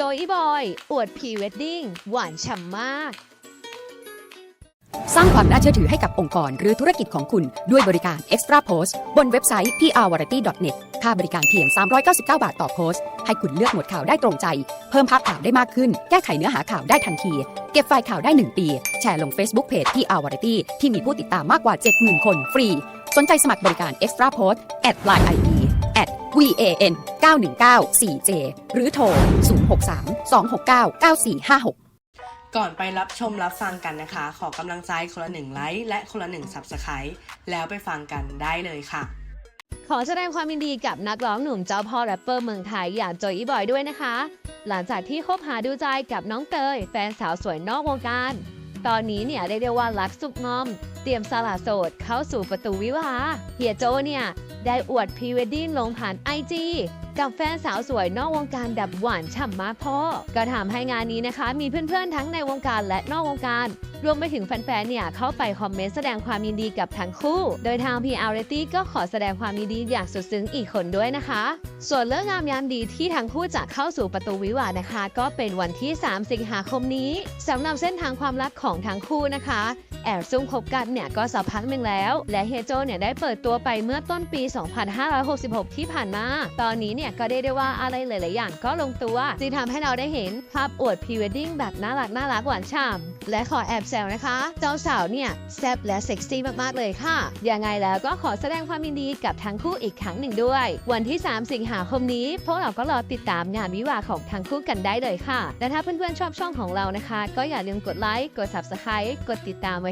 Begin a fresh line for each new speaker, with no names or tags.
โจอีบอย อวดพรีเวดดิ้ง หวานฉ่ำมาก
สร้างความน่าเชื่อถือให้กับองค์กรหรือธุรกิจของคุณด้วยบริการ Extra Post บนเว็บไซต์ prvariety.net ค่าบริการเพียง 399 บาทต่อโพสต์ ให้คุณเลือกหมวดข่าวได้ตรงใจ เพิ่มภาพข่าวได้มากขึ้น แก้ไขเนื้อหาข่าวได้ทันที เก็บไฟล์ข่าวได้ 1 ปี แชร์ลง Facebook Page PR Variety ที่มีผู้ติดตามมากกว่า 70,000 คนฟรี สนใจสมัครบริการ Extra Post at line ID at van 919 4j หรือโทร 063 269 9456
ก่อนไปรับชมรับฟังกันนะคะ ขอกำลังใจคนละหนึ่งไลค์และคนละหนึ่ง Subscribe แล้วไปฟังกันได้เลยค่ะ
ขอแสดงความยินดีกับนักร้องหนุ่มเจ้าพ่อแรปเปอร์เมืองไทยอย่างโจอีบอยด้วยนะคะ หลังจากที่คบหาดูใจกับน้องเตย แฟนสาวสวยนอกวงการ ตอนนี้เนี่ยเรียกได้ว่ารักสุกงอมเต รียมสละโสดเข้าสู่ประตูวิวาเฮียโจเนี่ย ได้อวดพรีเวดดิ้งลงผ่านไอจีกับแฟนสาวสวยนอกวงการแบบหวานฉ่ำมากพ่อ ก็ทำให้งานนี้นะคะ มีเพื่อนๆ ทั้งในวงการและนอกวงการ รวมไปถึงแฟนๆ เนี่ย เข้าไปคอมเมนต์แสดงความยินดีกับทั้งคู่ โดยทาง PR r a t y ก็ขอแสดงความยินดีอย่างสุดซึ้งอีกคนด้วยนะคะ ส่วนเรื่องงามยามดีที่ทั้งคู่จะเข้าสู่ประตูวิวาห์นะคะ ก็เป็นวันที่ 3 สิงหาคมนี้สำหรับเส้นทางความรักของทั้งคู่นะคะ แอบซุ่มคบกันเนี่ยก็สักพักหนึ่งแล้ว และเฮโจเนี่ยได้เปิดตัวไปเมื่อต้นปี 2566 ที่ผ่านมา ตอนนี้เนี่ยก็ได้ได้ว่าอะไรหลาย ๆ อย่างก็ลงตัวจึงทำให้เราได้เห็นภาพอวดพรีเวดดิ้งแบบน่ารักน่ารักหวานฉ่ำและขอแอบแซวนะคะ เจ้าสาวเนี่ยแซ่บและเซ็กซี่มาก ๆ เลยค่ะ ยังไงแล้วก็ขอแสดงความยินดีกับทั้งคู่อีกครั้งหนึ่งด้วย วันที่ 3 สิงหาคมนี้พวกเราก็รอติดตามงานวิวาของทั้งคู่กันได้เลยค่ะ และถ้าเพื่อน ๆ ชอบช่องของเรานะคะ ก็อย่าลืมกดไลค์กด subscribe กดติดตามไว้